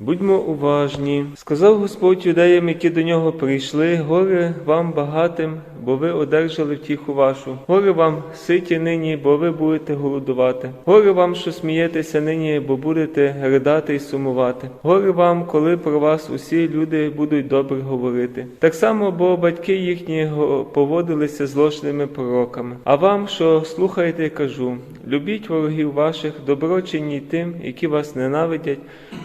Будьмо уважні. Сказав Господь юдеям, які до нього прийшли, горе вам багатим, бо ви одержали втіху вашу. Горе вам ситі нині, бо ви будете голодувати. Горе вам, що смієтеся нині, бо будете ридати і сумувати. Горе вам, коли про вас усі люди будуть добре говорити. Так само, бо батьки їхні поводилися злочними пророками. А вам, що слухаєте, кажу: любіть ворогів ваших, добро тим, які вас ненавидять,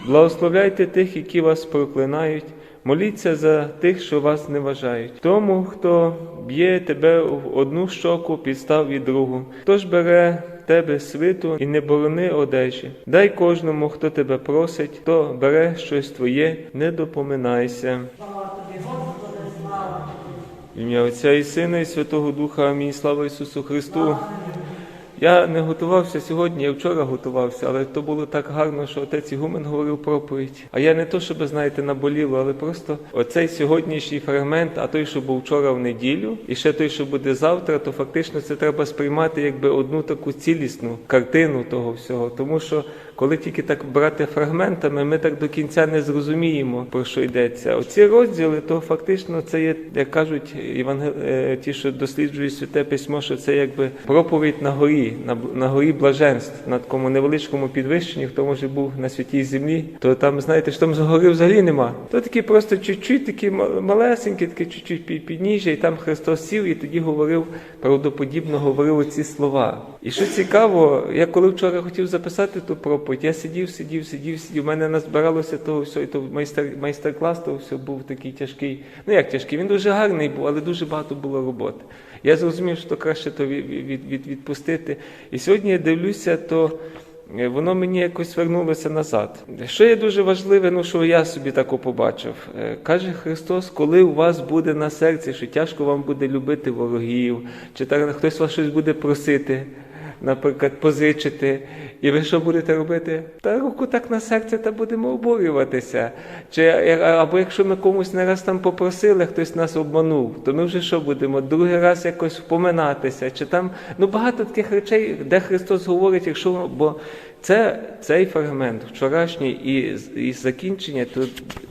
благословляйте тих, які вас проклинають. Моліться за тих, що вас не вважають. Тому, хто б'є тебе в одну щоку, підстав і другу. Хто ж бере тебе свиту і не борони одежі. Дай кожному, хто тебе просить, хто бере щось твоє, не допоминайся. Ім'я Отця і Сина, і Святого Духа. Амінь. Слава Ісусу Христу. Я не готувався сьогодні, я вчора готувався, але то було так гарно, що отець Ігумен говорив проповідь. А я не то, щоб знаєте, наболіло, але просто оцей сьогоднішній фрагмент, а той, що був вчора в неділю, і ще той, що буде завтра, то фактично це треба сприймати якби одну таку цілісну картину того всього. Тому що коли тільки так брати фрагментами, ми так до кінця не зрозуміємо, про що йдеться. Оці розділи, то фактично це є, як кажуть євангел... е, ті, що досліджують святе письмо, що це якби проповідь на горі, на, на горі блаженств, на такому невеличкому підвищенні, хто може був на святій землі, то там, знаєте, що там з гори взагалі нема. То такі просто чуть-чуть, такі ма- малесенькі, такі чуть-чуть підніжжя, і там Христос сів і тоді говорив, правдоподібно говорив ці слова. І що цікаво, я коли вчора хотів записати ту проповідь, я сидів, сидів, сидів, сидів. У мене назбиралося того всього, і то майстер, майстер-клас того все був такий тяжкий. Ну як тяжкий, він дуже гарний був, але дуже багато було роботи. Я зрозумів, що краще то від, від, від, відпустити. І сьогодні я дивлюся, то е, воно мені якось вернулося назад. Що є дуже важливе, ну що я собі тако побачив. Е, Каже Христос, коли у вас буде на серці, що тяжко вам буде любити ворогів, чи так хтось вас щось буде просити наприклад, позичити, і ви що будете робити? Та руку так на серце та будемо обурюватися. Чи, або якщо ми комусь не раз там попросили, хтось нас обманув, то ми вже що будемо? Другий раз якось впоминатися. Чи там ну багато таких речей, де Христос говорить, якщо бо це цей фрагмент вчорашній і, і закінчення, то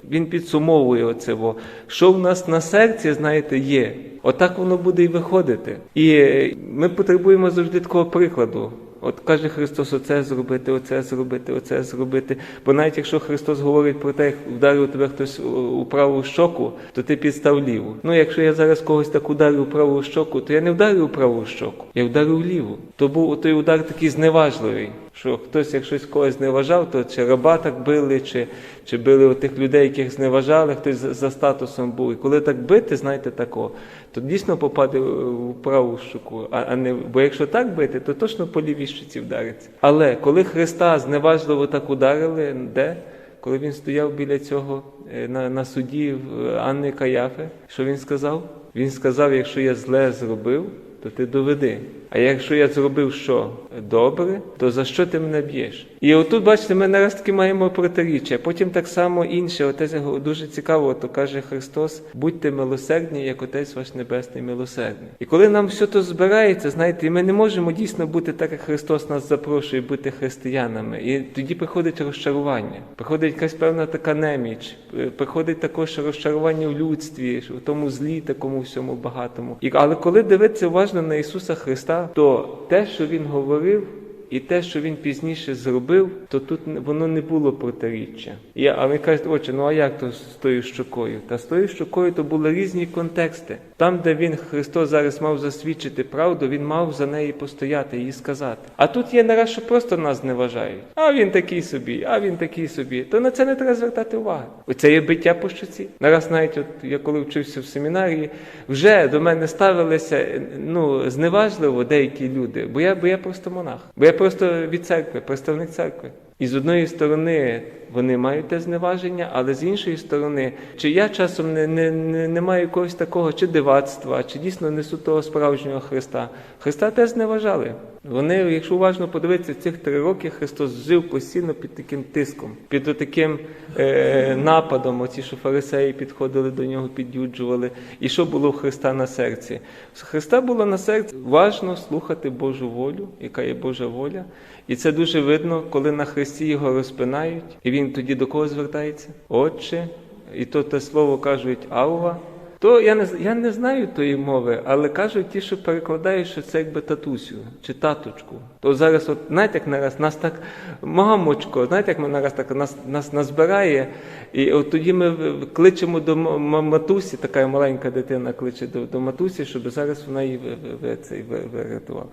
він підсумовує оце, во, що в нас на серці, знаєте, є. Отак воно буде і виходити. І е, ми потребуємо завжди такого прикладу. От каже Христос, оце зробити, оце зробити, оце зробити. Бо навіть якщо Христос говорить про те, як вдарив тебе хтось у- праву щоку, то ти підстав ліву. Ну, якщо я зараз когось так ударив у праву щоку, то я не вдарив у праву щоку, я вдарив ліву. То був той удар такий зневажливий. Що хтось, як щось когось зневажав, то чи раба так били, чи, чи били отих людей, яких зневажали, хтось за, статусом був. І коли так бити, знаєте, такого, то дійсно попаде в праву щуку. А, а не, бо якщо так бити, то точно по лівій щуці вдариться. Але коли Христа зневажливо так ударили, де? Коли він стояв біля цього е, на, на суді е, Анни Каяфи, що він сказав? Він сказав, якщо я зле зробив, то ти доведи. А якщо я зробив що добре, то за що ти мене б'єш? І отут, бачите, ми нараз таки маємо протиріччя. Потім так само інше. Отець дуже цікаво, то каже Христос: будьте милосердні, як Отець ваш Небесний милосердний. І коли нам все то збирається, знаєте, і ми не можемо дійсно бути так, як Христос нас запрошує, бути християнами. І тоді приходить розчарування, приходить якась певна така неміч, приходить також розчарування в людстві, в тому злі, такому всьому багатому. І але коли дивитися уважно на Ісуса Христа, то те, що Він говорив. І те, що він пізніше зробив, то тут воно не було протиріччя. І, а ви кажете, отче, ну а як то з тою щокою? Та з тою щокою то були різні контексти. Там, де він Христос зараз мав засвідчити правду, він мав за неї постояти і сказати. А тут є нараз, що просто нас не вважають. А він такий собі, а він такий собі. То на це не треба звертати увагу. Оце є биття по щоці. Нараз навіть, от я коли вчився в семінарії, вже до мене ставилися ну зневажливо деякі люди, бо я, бо я просто монах, бо я просто від церкви, представник церкви. І з одної сторони вони мають те зневаження, але з іншої сторони, чи я часом не, не, не, не маю якогось такого чи дивацтва, чи дійсно несу того справжнього Христа. Христа теж зневажали. Вони, якщо уважно подивитися, цих три роки Христос жив постійно під таким тиском, під таким е, нападом. Оці, що фарисеї підходили до нього, під'юджували. І що було в Христа на серці? Христа було на серці важно слухати Божу волю, яка є Божа воля, І це дуже видно, коли на хресті його розпинають, і він тоді до кого звертається? Отче, і то те слово кажуть Авва. То я не я не знаю тої мови, але кажуть ті, що перекладають, що це якби татусю чи таточку. То зараз, от знаєте, як нараз нас так мамочко, знаєте, як ми нараз так нас нас назбирає, і от тоді ми кличемо до матусі, така маленька дитина кличе до, до матусі, щоб зараз вона її ви- цей ви- вирятувала.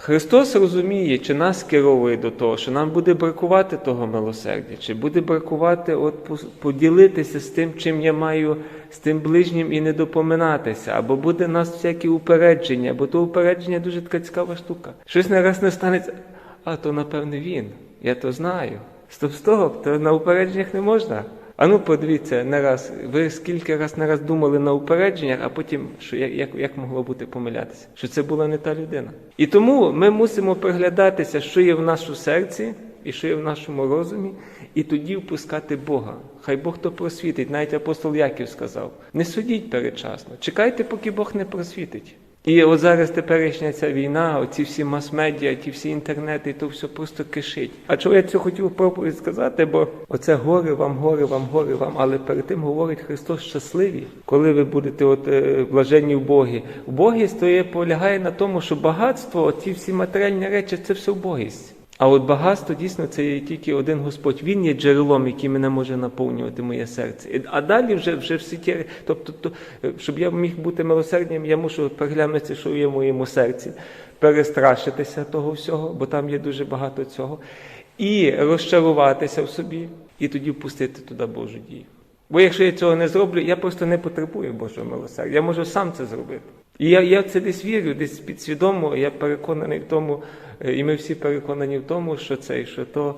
Христос розуміє, чи нас керує до того, що нам буде бракувати того милосердя, чи буде бракувати от поділитися з тим, чим я маю з тим ближнім і не допоминатися, або буде нас всякі упередження, бо то упередження дуже така цікава штука. Щось не раз не станеться, а то напевне він. Я то знаю. Стоп, стоп, то на упередженнях не можна. А ну подивіться не раз, ви скільки раз не раз думали на упередженнях, а потім що як, як, могло бути помилятися? Що це була не та людина. І тому ми мусимо приглядатися, що є в нашому серці і що є в нашому розумі, і тоді впускати Бога. Хай Бог то просвітить. Навіть апостол Яків сказав: не судіть передчасно, чекайте, поки Бог не просвітить. І от зараз теперішня ця війна, оці всі мас-медіа, ті всі інтернети, то все просто кишить. А чого я це хотів проповідь сказати? Бо оце горе вам, горе вам, горе вам. Але перед тим говорить Христос щасливі, коли ви будете от е, блаженні в Богі. Богість то є полягає на тому, що багатство, оці всі матеріальні речі, це все убогість. А от багатство дійсно це є тільки один Господь. Він є джерелом, який мене може наповнювати моє серце. А далі вже вже всі ті, тобто, то, щоб я міг бути милосердним, я мушу переглянутися, що є в моєму серці, перестрашитися того всього, бо там є дуже багато цього, і розчаруватися в собі, і тоді впустити туди Божу дію. Бо якщо я цього не зроблю, я просто не потребую Божого милосердя. Я можу сам це зробити. І я, я це десь вірю, десь підсвідомо, я переконаний в тому, е, і ми всі переконані в тому, що це, що то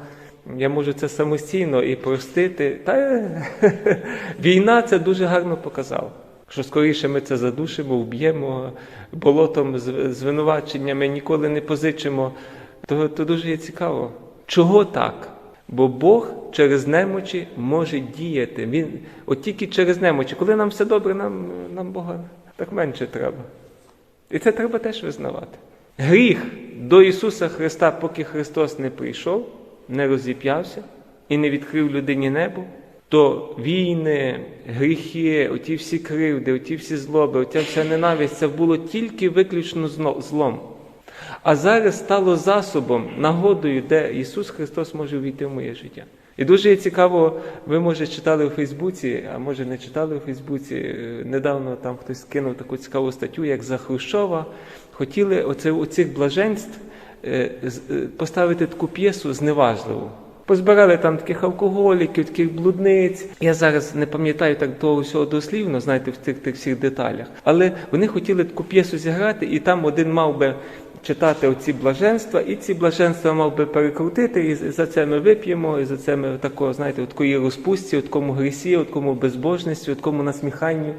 я можу це самостійно і простити. Та е, війна це дуже гарно показала. Що скоріше ми це задушимо, вб'ємо болотом звинуваченнями, ніколи не позичимо. То, то дуже є цікаво. Чого так? Бо Бог через немочі може діяти. Він от тільки через немочі. Коли нам все добре, нам, нам Бога так менше треба. І це треба теж визнавати. Гріх до Ісуса Христа, поки Христос не прийшов, не розіп'явся і не відкрив людині небо, то війни, гріхи, оті всі кривди, оті всі злоби, оця вся ненависть, це було тільки виключно злом. А зараз стало засобом, нагодою, де Ісус Христос може війти в моє життя. І дуже цікаво, ви може читали у Фейсбуці, а може не читали у Фейсбуці. е, Недавно там хтось скинув таку цікаву статтю, як за Хрущова хотіли оце, оцих блаженств е, е, поставити таку п'єсу зневажливу. Позбирали там таких алкоголіків, таких блудниць. Я зараз не пам'ятаю так того всього дослівно, знаєте, в тих, тих всіх деталях. Але вони хотіли таку п'єсу зіграти, і там один мав би читати оці блаженства, і ці блаженства мав би перекрутити, і за це ми вип'ємо, і за це ми такого, знаєте, от такої розпустці, от такому грісі, от такому безбожності, такому насміханню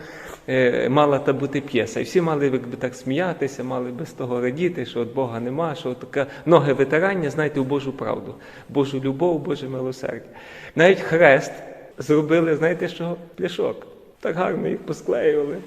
е, мала та бути п'єса. І всі мали якби так сміятися, мали без того радіти, що от Бога нема, що от таке ноги витирання, знаєте, у Божу правду, Божу любов, Боже милосердя. Навіть хрест зробили, знаєте, що пляшок. Так гарно їх посклеювали.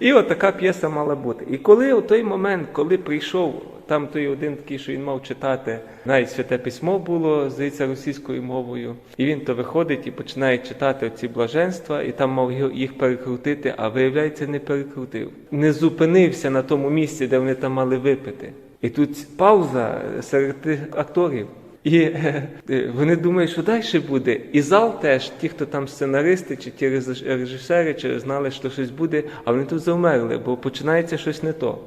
І от така п'єса мала бути. І коли у той момент, коли прийшов там той один такий, що він мав читати, навіть святе письмо було, здається, російською мовою, і він то виходить і починає читати ці блаженства, і там мав їх перекрутити, а виявляється, не перекрутив. Не зупинився на тому місці, де вони там мали випити. І тут пауза серед тих акторів. І е, е, вони думають, що далі буде. І зал теж, ті, хто там сценаристи, чи ті режисери, чи знали, що щось буде, а вони тут завмерли, бо починається щось не то.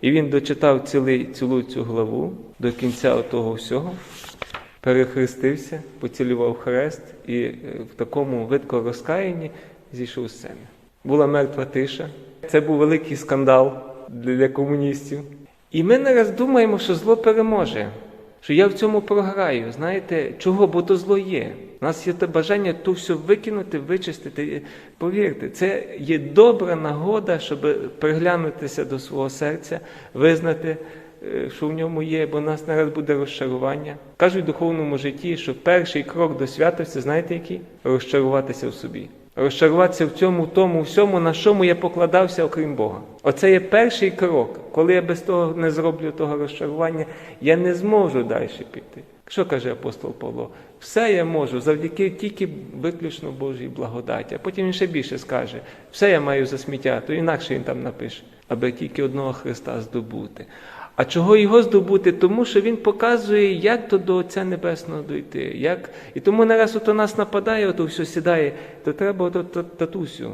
І він дочитав цілий, цілу цю главу до кінця того всього, перехрестився, поцілював хрест і е, в такому видко розкаянні зійшов з сцени. Була мертва тиша. Це був великий скандал для, комуністів. І ми не раз думаємо, що зло переможе, що я в цьому програю. Знаєте, чого? Бо то зло є. У нас є те бажання то все викинути, вичистити. Повірте, це є добра нагода, щоб приглянутися до свого серця, визнати, е, що в ньому є, бо в нас нараз буде розчарування. Кажуть в духовному житті, що перший крок до святості, знаєте який? Розчаруватися в собі. Розчаруватися в цьому, тому, всьому, на чому я покладався, окрім Бога. Оце є перший крок. Коли я без того не зроблю того розчарування, я не зможу далі піти. Що каже апостол Павло? Все я можу завдяки тільки виключно Божій благодаті. А потім він ще більше скаже: все я маю за сміття, то інакше він там напише, аби тільки одного Христа здобути. А чого його здобути? Тому що він показує, як то до Отця Небесного дойти. Як... І тому нараз ото нас нападає, ото все сідає, то треба ото та- татусю.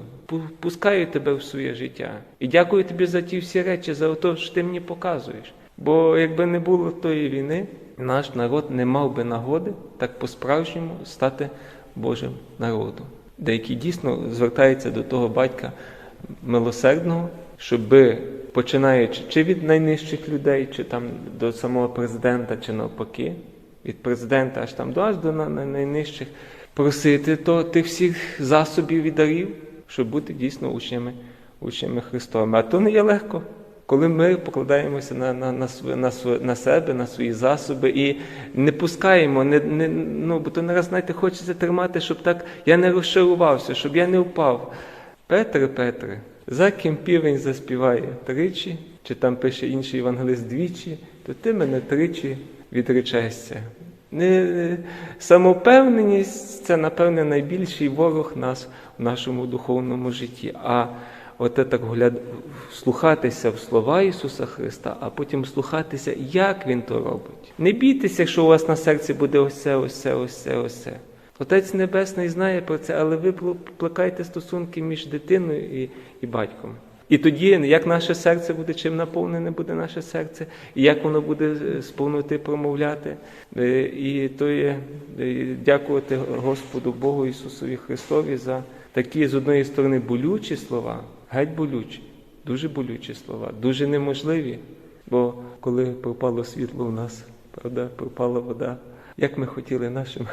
Пускаю тебе в своє життя. І дякую тобі за ті всі речі, за те, що ти мені показуєш. Бо якби не було тої війни, наш народ не мав би нагоди так по-справжньому стати Божим народом, деякий дійсно звертається до того батька милосердного, щоби починаючи чи від найнижчих людей, чи там до самого президента, чи навпаки, від президента аж там до аж до на- на- найнижчих, просити то тих всіх засобів і дарів, щоб бути дійсно учнями, учнями Христовими. А то не є легко. Коли ми покладаємося на, на, на, на, на себе, на свої засоби і не пускаємо, не, не, ну, бо то не знаєте, хочеться тримати, щоб так я не розчарувався, щоб я не впав. Петре, Петре, за ким півень заспіває тричі, чи там пише інший євангелист двічі, то ти мене тричі відречешся. Не, самовпевненість це, напевне, найбільший ворог нас в нашому духовному житті. А от так гляд... слухатися в слова Ісуса Христа, а потім слухатися, як Він то робить. Не бійтеся, якщо у вас на серці буде ось це, ось це, Отець Небесний знає про це, але ви пл- плекайте стосунки між дитиною і, і батьком. І тоді, як наше серце буде, чим наповнене буде наше серце, і як воно буде е, з повноти промовляти. Е, І то є е, дякувати Господу Богу Ісусові Христові за такі з одної сторони болючі слова, геть болючі, дуже болючі слова, дуже неможливі. Бо коли пропало світло у нас, правда, пропала вода, як ми хотіли нашим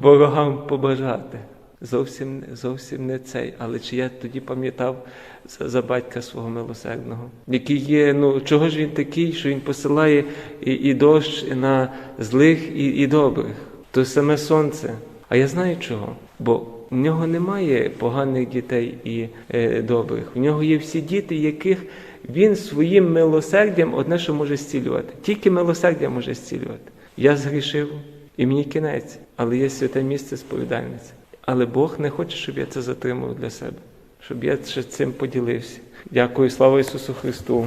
ворогам побажати. Зовсім, зовсім не цей. Але чи я тоді пам'ятав за, за батька свого милосердного, який є, ну чого ж він такий, що він посилає і, і дощ на злих і, і добрих, то саме сонце. А я знаю чого? Бо в нього немає поганих дітей і е, добрих. В нього є всі діти, яких він своїм милосердям одне, що може зцілювати. Тільки милосердя може зцілювати. Я згрішив, і мені кінець, але є святе місце сповідальниці. Але Бог не хоче, щоб я це затримав для себе, щоб я ще цим поділився. Дякую, слава Ісусу Христу.